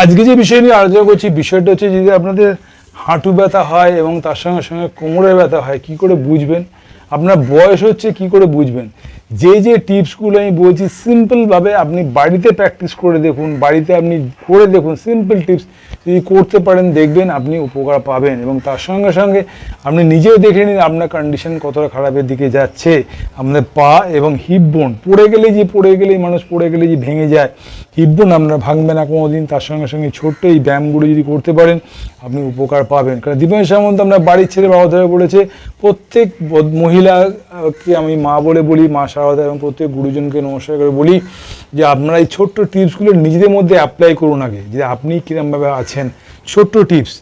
আজকে যে বিষয় নিয়ে আলোচনা করছি, বিষয়টা হচ্ছে যদি আপনাদের হাঁটু ব্যথা হয় এবং তার সঙ্গে সঙ্গে কোমরে ব্যথা হয়, কি করে বুঝবেন? আপনার বয়স হচ্ছে, কি করে বুঝবেন? যে যে টিপসগুলো আমি বলছি সিম্পলভাবে আপনি বাড়িতে প্র্যাকটিস করে দেখুন, বাড়িতে আপনি করে দেখুন সিম্পল টিপস যদি করতে পারেন, দেখবেন আপনি উপকার পাবেন এবং তার সঙ্গে সঙ্গে আপনি নিজেও দেখে নিন আপনার কন্ডিশন কতটা খারাপের দিকে যাচ্ছে। আপনার পা এবং হিপ বোন পড়ে গেলে যে পড়ে গেলেই মানুষ পড়ে গেলে যে ভেঙে যায় হিপ বোন আপনার ভাঙবে না কোনো দিন তার সঙ্গে সঙ্গে ছোট্ট এই ব্যায়ামগুলো যদি করতে পারেন, আপনি উপকার পাবেন। কারণ দীপেন সামন্ত আমরা বাড়ির ছেলে বাবা ধরে বলেছে, প্রত্যেক মহিলাকে আমি মা বলে বলি, মা সারদা এবং প্রত্যেক গুরুজনকে নমস্কার করে বলি যে, আপনারা এই ছোট্ট টিপসগুলো নিজেদের মধ্যে অ্যাপ্লাই করুন আগে। যে আপনি কীরকমভাবে আছেন ছোট্ট টিপস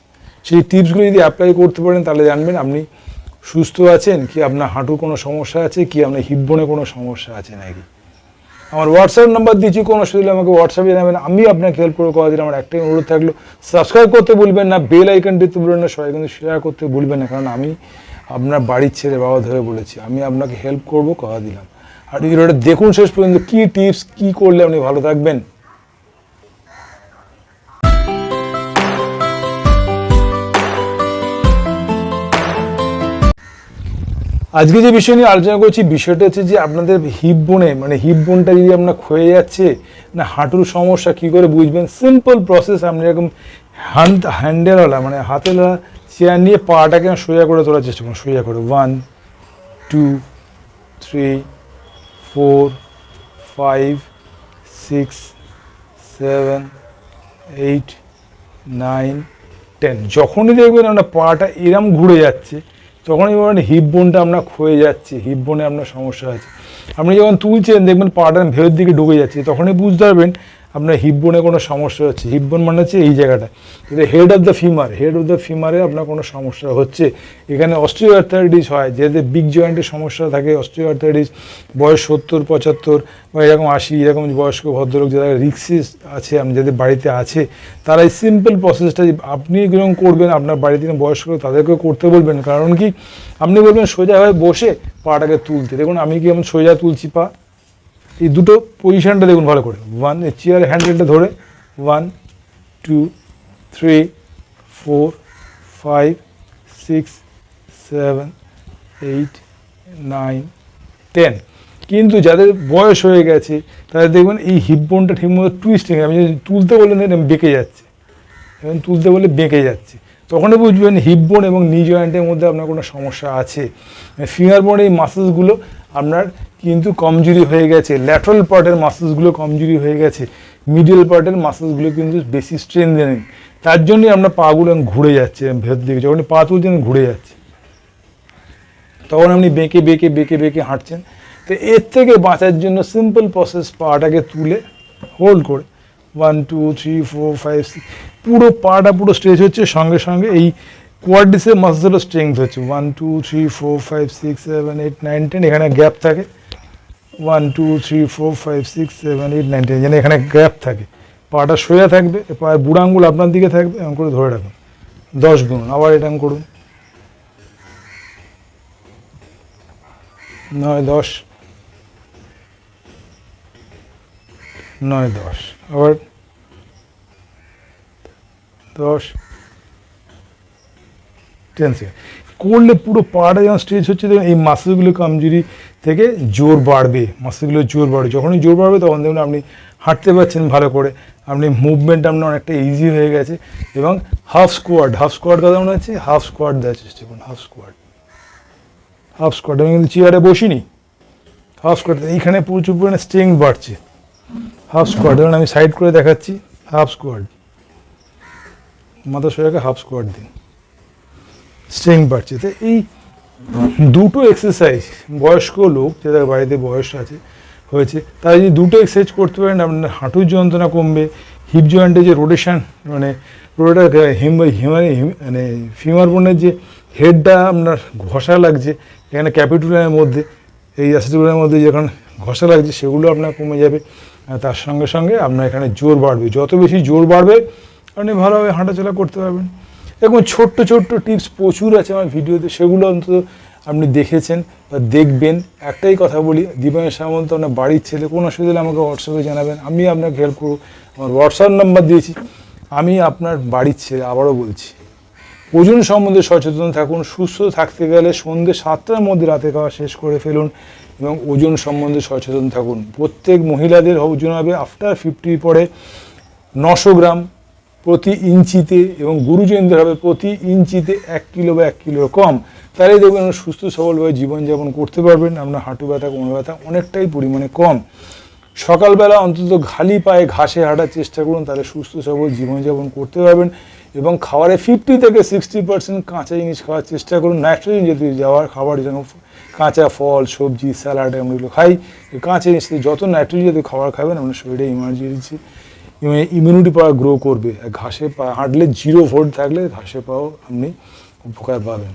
সেই টিপসগুলো যদি অ্যাপ্লাই করতে পারেন, তাহলে জানবেন আপনি সুস্থ আছেন কি আপনার হাঁটুর কোনো সমস্যা আছে, কি আপনার হিপবনে কোনো সমস্যা আছে নাকি? আমার হোয়াটসঅ্যাপ নাম্বার দিচ্ছি কোনো অসুবিধা আমাকে হোয়াটসঅ্যাপে জানাবেন। আমি আপনাকে হেল্প করে কথা দিন। আমার একটাই অনুরোধ থাকল সাবস্ক্রাইব করতে বলবেন না বেল আইকন টিপতে ভুলবেন না, সবাই কিন্তু শেয়ার করতে বলবেন না, কারণ আমি আপনার বাড়ির ছেলে বাবা ধরে বলেছি, আমি আপনাকে হেল্প করব কথা দিলাম আর ভিডিওটা দেখুন শেষ পর্যন্ত, কী টিপস কী করলে আপনি ভালো থাকবেন? আজকে যে বিষয় নিয়ে আলোচনা করছি, বিষয়টা হচ্ছে যে আপনাদের হিপ বোনে মানে হিপ বোনটা যদি আপনার ক্ষয়ে যাচ্ছে, না হাঁটুর সমস্যা কি করে বুঝবেন? সিম্পল প্রসেস আপনি এরকম হ্যান্ড হ্যান্ডেলওয়ালা মানে হাতেলা চেয়ার নিয়ে পাটাকে সোজা করে তোলার চেষ্টা করুন? সোজা করে। One two three four five six seven eight nine ten যখনই দেখবেন আপনার পাটা এরম ঘুরে যাচ্ছে তখনই বলবেন হিপ বোনটা আপনার ক্ষয়ে যাচ্ছে হিপ বোনে আপনার সমস্যা আছে আপনি যখন তুলছেন, দেখবেন পাটা ভেতর দিকে ঢুকে যাচ্ছে, তখনই বুঝতে পারবেন আপনার হিপ বোনে কোনো সমস্যা হচ্ছে। হিপ বোন মানে হচ্ছে এই জায়গাটা। এটা head of the femur head of the ফিমারে আপনার কোনো সমস্যা হচ্ছে। এখানে অস্ট্রিও আর্থারাইটিস হয় যেতে বিগ জয়েন্টের সমস্যা থাকে অস্ট্রিও আর্থারাইটিস বয়স সত্তর, পঁচাত্তর বা এরকম আশি, এরকম বয়স্ক ভদ্রলোক যারা রিক্সিস আছে আপনি যাদের বাড়িতে আছে, তারা এই সিম্পল প্রসেসটা আপনি যেরকম করবেন, আপনার বাড়িতে বয়স্ক তাদেরকেও করতে বলবেন। কারণ কি? আপনি বলবেন সোজা হয়ে বসে পাটাকে তুলতে। দেখুন, আমি কি এমন সোজা তুলছি পা? এই দুটো পজিশনটা দেখুন ভালো করে। ওয়ান চেয়ার হ্যান্ডেলটা ধরে। One two three four five six seven eight nine ten কিন্তু যাদের বয়স হয়ে গেছে, তাদের দেখবেন এই হিপ বোনটা ঠিকমতো টুইস্টিং আমি যদি তুলতে বললেন, দেখবেন বেঁকে যাচ্ছে। এবং তুলতে বলে বেঁকে যাচ্ছে। তখনই বুঝবেন হিপ বোন এবং নি জয়েন্টের মধ্যে আপনার কোনো সমস্যা আছে। ফিঙ্গার বোন এই মাসেলসগুলো আপনার কিন্তু কমজোরি হয়ে গেছে। ল্যাটারাল পার্টের মাসেলসগুলো কমজোরি হয়ে গেছে। মিডিয়াল পার্টের মাসেলসগুলো কিন্তু বেশি স্ট্রেন নেই। তার জন্যই আপনার পাগুলো ঘুরে যাচ্ছে ভেতর দিকে যখন পা তুলছেন ঘুরে যাচ্ছে। তখন আপনি বেঁকে বেঁকে বেঁকে বেঁকে হাঁটছেন। তো এর থেকে বাঁচার জন্য সিম্পল প্রসেস পাটাকে তুলে হোল্ড করে। One two three four five six পুরো পাটা পুরো স্ট্রেচ হচ্ছে, সঙ্গে সঙ্গে এই কোয়ার্ডিসের মাসেলও স্ট্রেংথ হচ্ছে। One two three four five six seven eight nine ten এখানে গ্যাপ থাকে। One two three four five six seven eight nine ten যেন এখানে গ্যাপ থাকে। পাটা সোজা থাকবে, পায়ের বুড়ো আঙ্গুল আপনার দিকে থাকবে, এরকম করে ধরে রাখুন। দশ গুণ, আবার এরকম করুন। নয়, দশ। নয়, দশ। আবার দশ। টেন করলে পুরো পাটা যখন স্ট্রেচ হচ্ছে, দেখুন, এই মাসেলগুলো কমজোরি থেকে জোর বাড়বে। মাসেলগুলো জোর বাড়বে। যখনই জোর বাড়বে, তখন দেখুন, আপনি হাঁটতে পারছেন ভালো করে। আপনি মুভমেন্ট আপনার অনেকটা ইজি হয়ে গেছে এবং হাফ স্কোয়াড হাফ স্কোয়াড কথা মনে হচ্ছে? হাফ স্কোয়াড দেওয়ার চেষ্টা করুন হাফ স্কোয়াড হাফ স্কোয়াড আমি কিন্তু চেয়ারে বসিনি। হাফ স্কোয়াড এইখানে প্রচুর পরিমাণে স্ট্রেংথ বাড়ছে। হাফ স্কোয়াড আমি সাইড করে দেখাচ্ছি হাফ স্কোয়াড মাথা সোজাকে হাফ স্কোয়াড দিন। স্ট্রেংথ বাড়ছে। তো এই দুটো এক্সারসাইজ বয়স্ক লোক যাদের বাড়িতে বয়স আছে, হয়েছে, তারা যদি দুটো এক্সারসাইজ করতে পারেন, আপনার হাঁটুর যন্ত্রণা কমবে হিপ জয়েন্টে যে রোটেশন মানে রোটার হিম হিমারে মানে ফিমার বোনের যে হেডটা আপনার ঘষা লাগছে, এখানে ক্যাপিটুলের মধ্যে, এই অ্যাসিডুলের মধ্যে যখন ঘষা লাগছে, সেগুলো আপনার কমে যাবে। তার সঙ্গে সঙ্গে আপনার এখানে জোর বাড়বে। যত বেশি জোর বাড়বে, আপনি ভালোভাবে হাঁটাচলা করতে পারবেন। এরকম ছোট্ট ছোট্ট টিপস প্রচুর আছে আমার ভিডিওতে, সেগুলো অন্তত আপনি দেখেছেন বা দেখবেন। একটাই কথা বলি দীপায়ন সামন্ত আপনার বাড়ির ছেলে, কোনো অসুবিধা হলে আমাকে হোয়াটসঅ্যাপে জানাবেন। আমি আপনাকে হেল্প করব। আমার হোয়াটসঅ্যাপ নাম্বার দিয়েছি। আমি আপনার বাড়ির ছেলে, আবারও বলছি। ওজন সম্বন্ধে সচেতন থাকুন, সুস্থ থাকতে গেলে সন্ধ্যে সাতটার মধ্যে রাতে খাওয়া শেষ করে ফেলুন এবং ওজন সম্বন্ধে সচেতন থাকুন। প্রত্যেক মহিলাদের ওজন হবে আফটার ফিফটির পরে নশো গ্রাম প্রতি ইঞ্চিতে এবং গুরুজনদের হবে প্রতি ইঞ্চিতে এক কিলো বা এক কিলোর কম। তাহলে দেখবেন সুস্থ সবলভাবে জীবনযাপন করতে পারবেন, আপনার হাঁটু ব্যথা, কোমর ব্যথা অনেকটাই পরিমাণে কম। সকালবেলা অন্তত খালি পায়ে ঘাসে হাঁটার চেষ্টা করুন, তাহলে সুস্থ সবল জীবনযাপন করতে পারবেন। এবং খাবারে ফিফটি থেকে সিক্সটি পার্সেন্ট কাঁচা জিনিস খাওয়ার চেষ্টা করুন। নাইট্রোজেন জাতীয় যাওয়ার খাবার যেন কাঁচা ফল, সবজি স্যালাড আমরা এগুলো খাই কাঁচা জিনিস যত নাইট্রোজেন জাতীয় খাবার খাবেন, আপনার শরীরে ইমার্জেন্সি ইমিউনিটি পাওয়ার গ্রো করবে। ঘাসে পা হাঁটলে জিরো ভোল্ট থাকলে ঘাসে পাও আপনি উপকার পাবেন।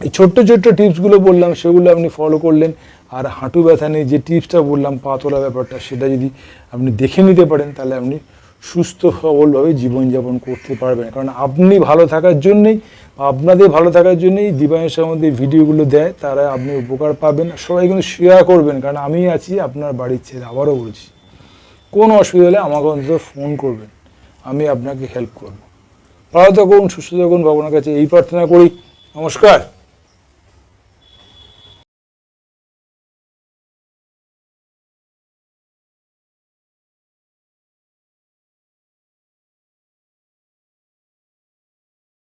এই ছোট্ট ছোট্ট টিপসগুলো বললাম, সেগুলো আপনি ফলো করলেন। আর হাঁটু ব্যথা নিয়ে যে টিপসটা বললাম পা তোলা ব্যাপারটা, সেটা যদি আপনি দেখে নিতে পারেন, তাহলে আপনি সুস্থ সবলভাবে জীবনযাপন করতে পারবেন কারণ আপনি ভালো থাকার জন্যেই আপনাদের ভালো থাকার জন্যই দিবাংশের মধ্যে ভিডিওগুলো দেয়, তারা আপনি উপকার পাবেন। সবাই কিন্তু শেয়ার করবেন, কারণ আমি আছি, আপনার বাড়ির ছেলে আবারও বলছি, কোনো অসুবিধা হলে আমাকে অন্তত ফোন করবেন, আমি আপনাকে হেল্প করব। ভালো থাকুন, সুস্থ থাকুন, ভগবানের কাছে এই প্রার্থনা করি। নমস্কার।